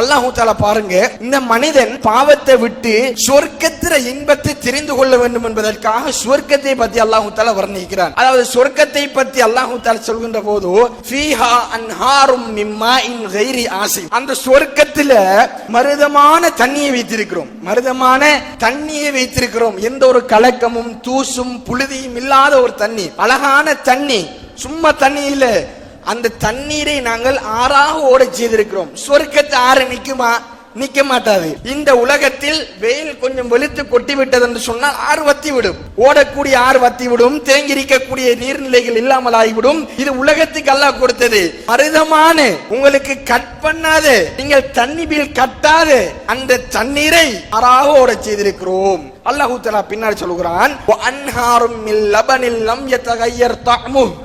அல்லாஹு தாலா பாருங்க இந்த மனிதன் பாவத்தை விட்டு சொர்க்கத்தில இன்பத்தை தெரிந்து கொள்ள வேண்டும் என்பதற்காக சொர்க்கத்தை பத்தி அல்லாஹு தாலா வர்ணிக்கிறான். அதாவது சொர்க்கத்தை பத்தி அல்லாஹு தாலா சொல்கின்ற போது ஃபீஹா அன்ஹாரும் மிம்மா இன் கைரி ஆசி அந்த சொர்க்கத்துல மருதமான தண்ணியை வைத்திருக்கிறோம். மருதமான தண்ணியை வைத்திருக்கிறோம். எந்த ஒரு கலக்கமும் தூசும் புழுதியும் இல்லாத ஒரு தண்ணி. அழகான தண்ணி. சும்மா தண்ணி இல்லை. அந்த தண்ணீரை நாங்கள் ஆறாக ஓட செய்திருக்கிறோம். சொர்க்கத்து ஆறு நிக்குமா நிக்க மாட்டாது. இந்த உலகத்தில் வெயில் கொஞ்சம் வெளுத்து கொட்டி விட்டது என்று சொன்னால் ஆறு வத்தி விடும். ஓடக்கூடிய ஆறு வத்தி விடும். தேங்கி இருக்கக்கூடிய நீர்நிலைகள் இல்லாமல் ஆகிவிடும். இது உலகத்துக்கு அல்லாஹ் கொடுத்தது. மருதமான உங்களுக்கு கட் பண்ணாத. நீங்கள் தண்ணி பில் கட்டாத. அந்த தண்ணீரை அறாக ஓட செய்திருக்கிறோம். அல்லாஹு பின்னாடி சொல்கிறான் அன்ஹாரும் லபனில்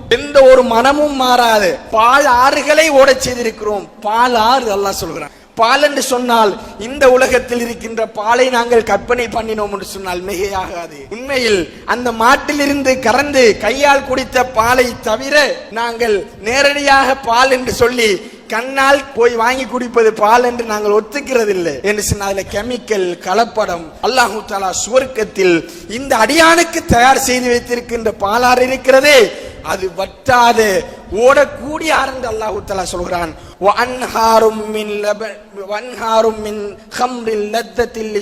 எந்த ஒரு மனமும் மாறாது. பால் ஆறுகளை ஓடச் செய்திருக்கிறோம். பால் ஆறு அல்லாஹ் சொல்கிறான். பால் என்று சொன்னால் இந்த உலகத்தில் இருக்கின்ற பாலை நாங்கள் கற்பனை பண்ணினோம் என்று சொன்னால் மிகையாகாது. உண்மையில் அந்த மாட்டிலிருந்து கறந்து கையால் குடித்த பாலை தவிர நாங்கள் நேரடியாக பால் என்று சொல்லி கண்ணால் போய் வாங்கி குடிப்பது பால் என்று நாங்கள் ஒத்துக்கிறதில்லை என்று சொன்னால் அதுல கெமிக்கல் கலப்படம் அல்லாஹு தாலா சுவர்க்கத்தில் இந்த அடியானுக்கு தயார் செய்து வைத்திருக்கின்ற பாலாறு இருக்கிறதே அது வட்டாது ஓடக்கூடிய ஆறு அல்லாஹு தலா சொல்கிறான் வன்ஹாரும் மின் லப வன்ஹாரும் மின் ஹம்ரில் லத்தத்தில்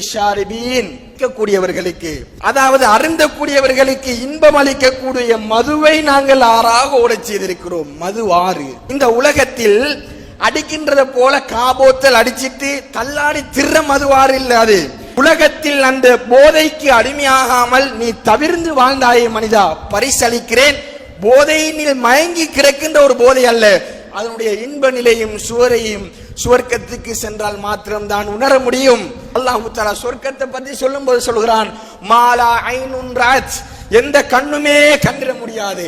கூடியவர்களுக்கு அதாவது அருந்தக்கூடியவர்களுக்கு இன்பம் அளிக்கக்கூடிய மதுவை நாங்கள் ஆறாக ஓடச் செய்திருக்கிறோம். மது ஆறு. இந்த உலகத்தில் அடிக்கின்றத போல காபோத்தல் அடிச்சிட்டு தள்ளாடி திற மதுவாறு இல்லாது உலகத்தில் அந்த போதைக்கு அடிமையாகாமல் நீ தவிர்ந்து வாழ்ந்தாயே மனிதா பரிசளிக்கிறேன். போதையினில் மயங்கி கிடக்கின்ற ஒரு போதை அல்ல. அதனுடைய இன்ப நிலையும் சுவரையும் சுவர்க்கத்துக்கு சென்றால் மாத்திரம் தான் உணர முடியும். அல்லாஹு தஆலா சொர்க்கத்தை பத்தி சொல்லும்போது சொல்கிறான் மாலா ஐநூன் ராஜ் எந்த கண்ணுமே கண்டிட முடியாது.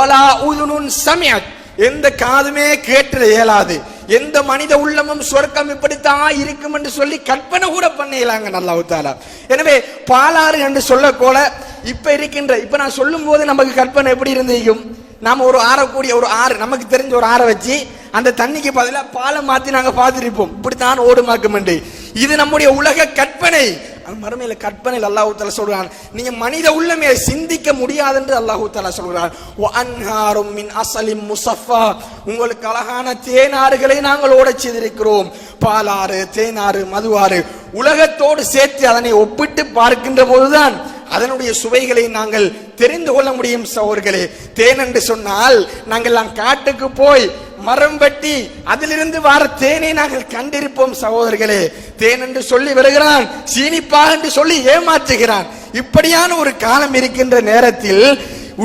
ஒலா உதுனுன் சமியத் எந்த காதுமே கேட்டு இயலாது. எந்த மனித உள்ளமும் சொர்க்கம் இப்படித்தான் இருக்கும் என்று சொல்லி கற்பனை கூட பண்ணிடலாங்க அல்லாஹ் தாலா எனவே பாலாறு என்று சொல்ல போல இப்ப இருக்கின்ற இப்ப நான் சொல்லும் போது நமக்கு கற்பனை எப்படி இருந்திருக்கும்? நாம ஒரு ஆறக்கூடிய ஒரு ஆறு நமக்கு தெரிஞ்ச ஒரு ஆறை வச்சு அந்த தண்ணிக்கு பதிலாக பாலை மாத்தி நாங்க பார்த்துருப்போம். இப்படித்தான் ஓடுமாக்கும் இது நம்முடைய உலக கற்பனை. மறுமையில கற்பனையில் அல்லாஹு தஆலா சொல்றான். நீங்க மனித உள்ளமே சிந்திக்க முடியாது என்று அல்லாஹு தஆலா சொல்றான். மின் அசலிம் முசஃபா. உங்களுக்கு அழகான தேனாறுகளை நாங்கள் ஓடச் செய்திருக்கிறோம். பாலாறு தேனாறு மதுவாறு உலகத்தோடு சேர்த்து அதனை ஒப்பிட்டு பார்க்கின்ற போதுதான் அதனுடைய சுவைகளை நாங்கள் தெரிந்து கொள்ள முடியும் சகோர்களே தேன் என்று சொன்னால் நாங்கள் காட்டுக்கு போய் மரம் வெட்டி அதிலிருந்து வார தேனை நாங்கள் கண்டிருப்போம் சகோதரர்களே. தேன் என்று சொல்லி வருகிறான் சீனிப்பாக என்று சொல்லி ஏமாற்றுகிறான். இப்படியான ஒரு காலம் இருக்கின்ற நேரத்தில்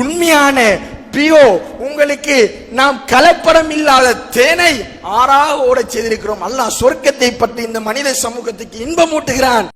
உண்மையான பியோ உங்களுக்கு நாம் கலப்படம் இல்லாத தேனை ஆறாக ஓடச் செய்திருக்கிறோம். அல்லாஹ் சொர்க்கத்தை பற்றி இந்த மனித சமூகத்துக்கு இன்பமூட்டுகிறான்.